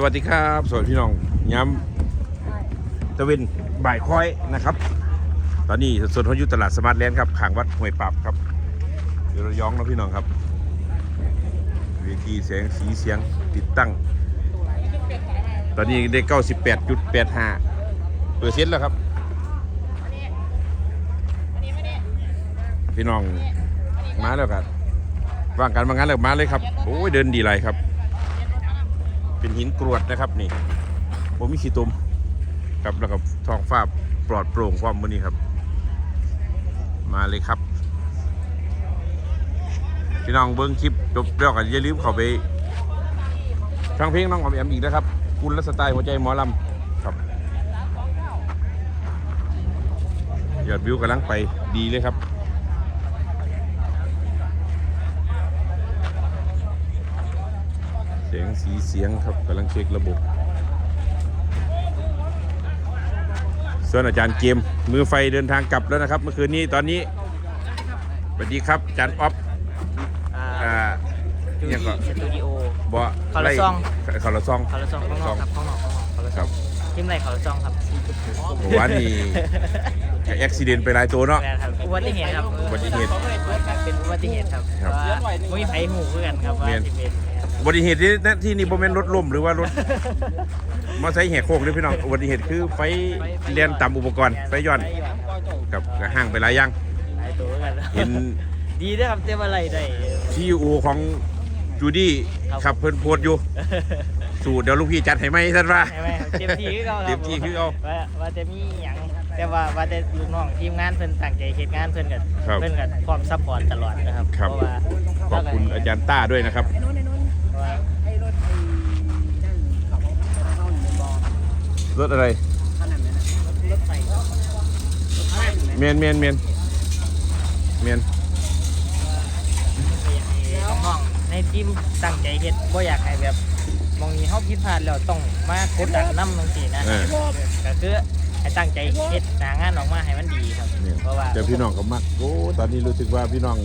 สวัสดีครับ สวัสดีพี่น้องย้ำตะเวนบ่ายค้อยนะครับ ตอนนี้สดๆเขาอยู่ตลาดสมาร์ทแลนด์ครับขางวัดห้วยปรับครับเดี๋ยวเราย้องนะพี่น้องครับเวทีเสียงสีเสียงติดตั้ง ตอนนี้ได้98.85เปอร์เซ็นต์แล้วครับ พี่น้องมาแล้วครับว่างกันมางานแล้วมาเลยครับโอ้ยเดินดีไรครับ เป็นหินกรวดนะครับนี่ผมมีขี้ตุมครับแล้วก็ท้องฟ้าปลอดโปร่งความมือนี้ครับ มาเลยครับ พี่น้องเบิ้งคลิปจบแล้วก็อย่าลืมเข้าไปฟังเพลงน้องออมแอมอีกนะครับคุณและสไตล์หัวใจหมอลำครับยอดวิวกำลังไปดีเลยครับ เสียงสีเสียงครับกำลังเช็คระบบ ส่วนอาจารย์เกมมือไฟเดินทางกลับแล้วนะครับ เมื่อคืนนี้ตอนนี้สวัสดีครับอาจารย์อ๊อฟอ่าอ่าจูเนี่ดี้ยก็สตูดิโอบ่คาราซองคาราซองคาราซองข้างนอกครับข้างนอกข้างนอกคาราซครัอบงทีมไรคาราซองครับเมื่อวานนี้ก็อุบิเหตุไปหลายตัวเนาะแม่นครับอุบัติเหตุครับอุบัติเหตุเป็นอุบัติเหตุครับครับว่าไม่มีไผหูคือกันครับว่าแม่นสิเป็น อุบัติเหตุที่นั่นที่นี่โมเมนรถล่มหรือว่ารถมอไซค์แหกโค้งด้วยพี่น้องอุบัติเหตุคือไฟเลียนต่ำอุปกรณ์ไฟย้อนไฟย้อนครับกับก็ห่างไปหลายอย่างหลายตัวกันเห็นดีด้วยครับเต็มอะไรได้ ซีอูของจูดี้ครับ ขับเพิ่นโพดอยู่ สูตรเดี๋ยวลูกพี่จัดให้ไหมท่านว่า ใช่ไหมครับเต็มที่คือเขาครับเต็มที่คือเขาว่าว่าจะมีอย่างแต่ว่าว่าแต่ลูกน้องทีมงานเพิ่นตั้งใจเฮ็ดงานเพิ่นกันครับเพิ่นกันพร้อมซัพพอร์ตตลอดนะครับครับ เพราะว่าขอบคุณอาจารย์ต้าด้วยนะครับ เพราะว่า รถอะไรรถไฟเมียนเมียนเมียนเมียนน้องๆในทีมตั้งใจเฮ็ดบ่อยากให้แบบมองนี้เฮาผิดพลาดแล้วต้องมากดดันนำจังซี่นะเออ ก็คือให้ตั้งใจเฮ็ดหน้างานออกมาให้มันดีครับ เนี่ยเพราะว่าเดี๋ยวพี่น้องก็มักโอ้ตอนนี้รู้สึกว่าพี่น้อง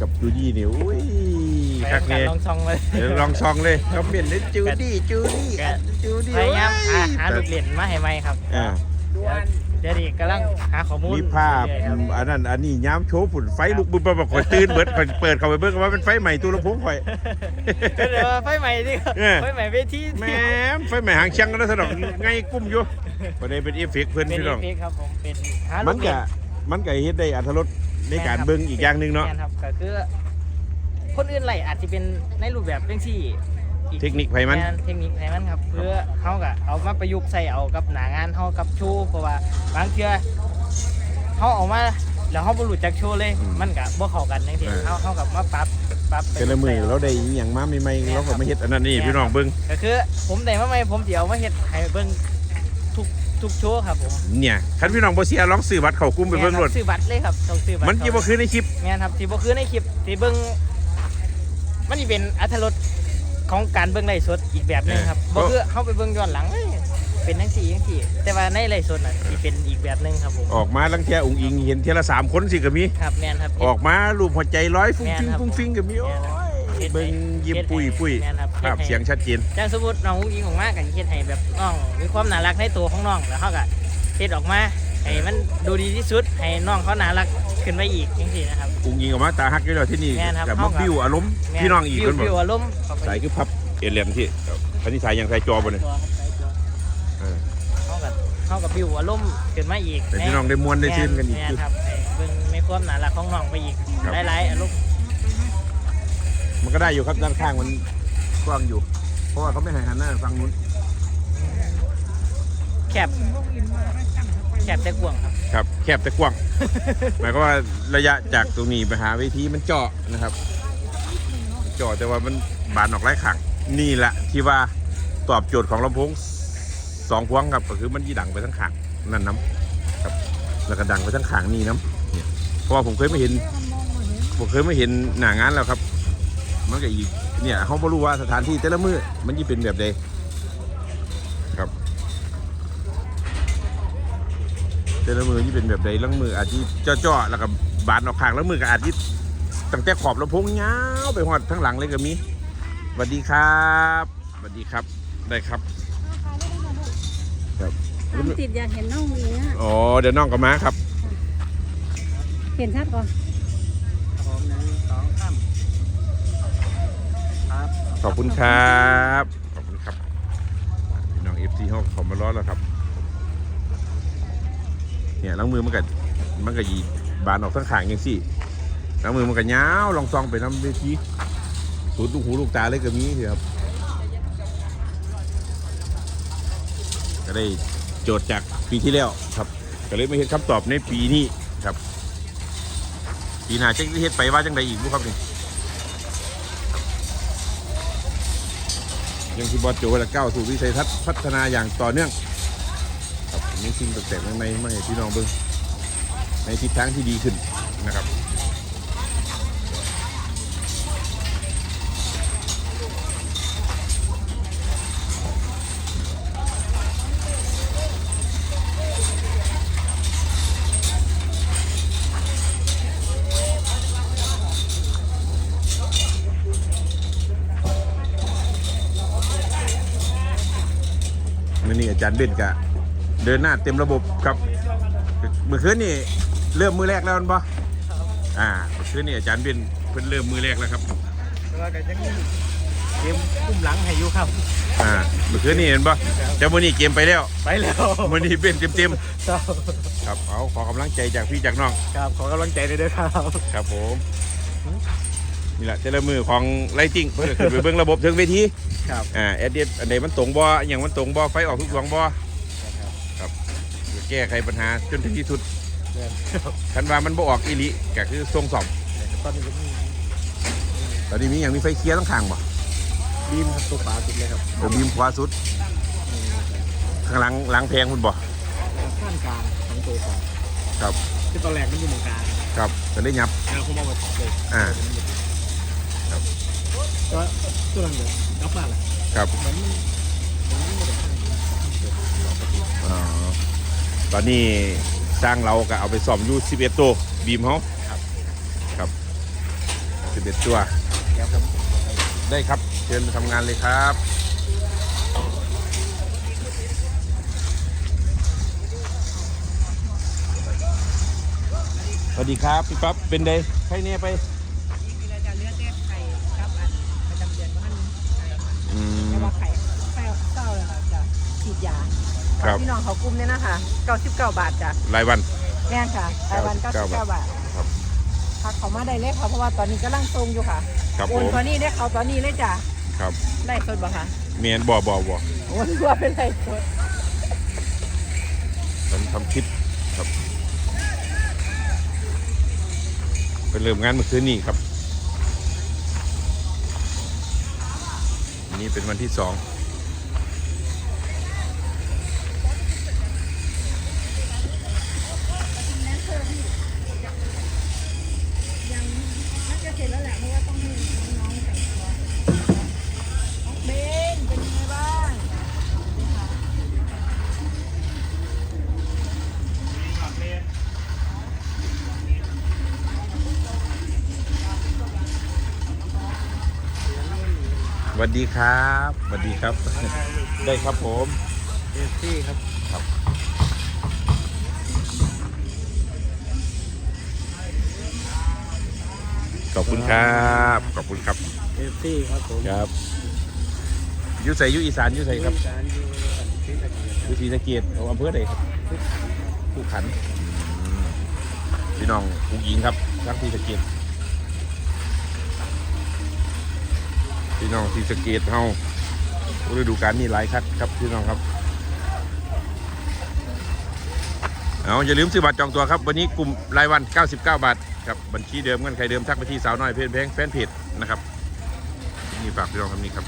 กับจูดี้นี่อุ้ยไป คักกันเนี่ยลองช่องเลยเดี๋ยวลองช่องเลยคอมเมนต์เลยจูดี้จูดี้ก็จูดี้พยายามหาหาโอ้ลูกเล่นมาให้ใหม่ครับอ่าเดี๋ยวนี้กำลังหาข้อมูลมีภาพเรื่อยๆครับอันนั้นอันนี้ย้ำโชว์ฝุ่นไฟลุกบึ้มแบบข่อยตื่นเบิดข่อยเปิดเข้าไปเบิ่งว่าเป็นไฟใหม่ตัวลำโพงข่อยก็เดี๋ยวไฟใหม่ดิครับเออไฟใหม่เวทีแหม่ไฟใหม่หางเชียงกันแล้วสนองไงกุ้มอยู่ประเด็นเป็นเอฟเฟกต์เพื่อนเป็นพี่น้องเอฟเฟกต์ครับผมเป็นหามัลูนกก็เล่นมันก็เฮ็ดได้อัธรสในการเบิ่งอีกอย่างหนึ่งเนาะแม่ครับก็คือ คนอื่นไหลอาจจะเป็นในรูปแบบเป็นที่อีกเทคนิคไผมัน แเทคนิคไผมันครับเพื่อเขาก็เอามาประยุกต์ใส่เอากับหนางานเขากับโชว์เพราะว่าบางเทื่อเขาเอามาแล้วเขาบรู้จักโชว์เลยมันก็บ่เข้ากันจังซี่เขาเขากับมาปรับปรับแต่ละมือเราได้อหย่างมาใหม่ๆเราก็ไม่เฮ็ดอันนั้นนี่พี่น้องเบิ่งก็คือผมได้มาใหม่ผมสิเอามาเฮ็ดให้เบิ่งทุกทุกโชว์ครับผมเนี่ยคันพี่น้องบ่เสียลองซื้อบัตรเข้ากลุ่มไปเบิ่งแม่โลนดครับซื้อบัตรเลยครับต้องซื้อบัตรมันสิบ่คือในคลิป แม่นครับที่บ่คือในคลิปที่เบิ่ง มันสิเป็นอรรถรสของการเบิ่งไลฟ์สดอีกแบบหนึงครับบ่คือเฮาไปเบิ่งย้อนหลังเอ้ยเป็นจังซี่จังซี่แต่ว่าในไลฟ์สดน่ะสิเป็นอีกแบบหนึงครับผมออกมาลังเทียอุ้งอิงเห็นเทียละสามคนสิก็มี ครับแม่นครับ ออกมารูปหัวใจร้อยฟุ้งฟิงแม่นครับฟุ้งฟิงก็มีโอ้ยเบิ่งยิ้มปุยปุยแม่นครับภาพเสียงชัดเจน จังสมมุติน้องอุ้งอิงออกมาก็สิเฮ็ดให้แบบน้องมีความน่ารักในตัวของน้องแล้วเฮาก็เฮ็ดออกมา ให้มันดูดีที่สุด ให้น้องเขาน่ารักขึ้นไปอีกจังซี่นะครับอุ้งอิงออกมาตาฮักอยู่แล้วที่นี่แม่นครับกับมาเข้ากับบิ้วอารมณ์แม่นพี่น้องอีกฟิควนบฟิวอกอารมณ์เข้าไปสายคือพับเอเลียมที่อันนี้สายยังสายจอบ่เนี่ยตัวครับใส่ตัวเออ เข้ากับเข้ากับบิวอารมณ์ขึ้นมาอีกแต่พี่น้องได้มวนได้ชื่นกันอีก แม่คือครับให้เบิ่งไม่ความน่ารักของน้องไปอีกครับ หลายๆอารมณ์มันก็ได้อยู่ครับด้านข้างมันกว้างอยู่ เพราะว่าเขาไม่ให้หันหน้าฝั่งนู้นแคบ แคบแต่กว้างครับ ครับแคบแต่กว้าง หมายความว่าระยะจากตรงนี้ไปหาเวทีมันเจาะนะครับ เจาะแต่ว่ามันบานออกไร้ขังนี่แหละที่ว่าตอบโจทย์ของลำโพงสองพวงครับก็คือมันยี่ดังไปทั้งขางนั่นน้ำครับแล้วก็ดังไปทั้งขางนี่น้ำเนี่ยเพราะว่าผมเคยไม่เห็นผมเคยไม่เห็นหนางานแล้วครับ มันก็อีกเนี่ยเขาไม่รู้ว่าสถานที่แต่ละมือมันจะเป็นแบบใดครับ แต่ละมือที่เป็นแบบใดลังมืออาจจะเจาะๆแล้วก็บานออกข้างแล้วมือก็อาจจะตั้งแต่ขอบลำโพงยาวไปหอดทั้งหลังเลยก็มีสวัสดีครับสวัสดีครับได้ครับครับทำติดอยากเห็นน้องมีนะอ๋อเดี๋ยวน้องกับม้าครับ เห็นชัดก่อนผมหนึ่งสองสามครับขอบคุณครับ ขอบคุณครับพี่น้องเอฟซีเขาขอมาร้อนแล้วครับ เนี่ยล้างมือมันก็มันก็ยีบานออกทั้งขางยังสิล้างมือมันก็ยาวลองซองไปทำเวทีสูดลูกหูลูกตาเลยก็มีครับก็ได้โจทย์จากปีที่แล้วครับ ก็เลยไม่เห็นคำตอบในปีนี้ครับ ปีหน้าจะเฮ็ดไปว่าจังใดอีกบุครับนี่ยังที่บอสโจและก้าวสู่วิสัยทัศน์พัฒนาอย่างต่อเนื่อง มีสิ่งแปลกๆใหม่ๆมาให้พี่น้องเบิ่งในทิศทางที่ดีขึ้นนะครับมื่อนี้อาจารย์เบนกะ เดินหน้าเต็มระบบครับเมื่อคืนนี่เริ่มมือแรกแล้วแมันปะอ่าเมื่อคืนนี่อาจารย์เบนเพิ่นเริ่มมือแรกแล้วครับแล้วก็ยังมีเกมกุ้มหลังให้อยู่ครับ อ่าเมื่อคืนนี่เห็นปะแต่มื่อนี้เกมไปแล้วไปแล้วมื่อนี้เบนเต็มครับๆครับเอาขอกำลังใจจากพี่จากน้องครับขอกำลังใจด้วยเด้อครับ ครับผมนี่แหละเจริญมือของไลติ้งเพื่อขึ้นไปเบิ่งระบบถึงเวทีครับอ่าแอดเดอันไหนมันตรงบ่อหย่างมันตรงบ่อไฟออกทุกดวงบ่ แก้ไขปัญหาจนถึงที่สุดคันว่ามันบ่ออกอีหลิก็คือทรงสอบตอนนี้ก็มีตอนนี้มีอย่างมีไฟเคลียร์ทั้งข้างบ่บีมครับตัวฝาสุดเลยครับผมบีมขวาสุดข้างหลังหลังแพงคุณบ่ข้างกลางของตัวฝาครับคือตอนแรกมันอยู่ตรงกลางครับจะได้ยับแล้วผมเอาไปเลยอ่าก็ตัวหลังเดี๋ยวรับมาแหละครับมันมันไม่ได้ข้าง อ๋อตอนนี้สร้างเราก็เอาไปซ่อมอยู่11ตัวบีมเฮาครับครับ11ตัวเดี๋ยวครับได้ครับเชิญทำงานเลยครับสวัสดีครับพี่ปั๊บเป็นไดใครเนี่ยไป มีรายการเลือดแก้ไข่ครับอันประจำเดือนว่ามัน อืม เรียกว่าไข่ไข่เศร้าเลยค่ะจะฉีดยา ครับ พี่น้องเขากลุ่มเนี่ยนะคะ99 บาทจ้ะรายวันแน่นค่ะรายวัน99 99บาทครับ พักเขามาได้เลยค่ะเพราะว่าตอนนี้กำลังทรงอยู่ค่ะครับโอผนมตอนนี้ได้เขาตอนนี้เลยจ้ะครับไล่สดบ่คะเมียนบ่บ่บ่โอนว่าเป็นไล่สดทำทำคลิปครับไปเริ่มงานเมื่อคืนนี้ครับอันนี้เป็นวันที่สองยัง วัสดีครับสวัสดีครับ ได้ครับผมเอฟซี่ครับ ขอบคุณครับ ขอบคุณครับเอฟซี่ครับผมครับอยุใส่ยุอีสานอยุใส่ครับการอยู่ที่ตะเกียบอยุศรีสะเกดเอาอำเภอใดครับผู้ขันอืมพี่น้องผู้หญิงครับรักศรีสะเกด พี่น้องทีสเกตเฮาฤดูกาลนี้หลายคัดครับพี่น้องครับเอาอย่าลืมซื้อบัตรจองตัวครับ วันนี้กลุ่มรายวัน 99 บาทครับบัญชีเดิมเงินใครเดิมทักไปที่สาวน้อยเพลนแพงแฟนเพจนะครับนี่ฝากพี่น้องคำนี้ครับ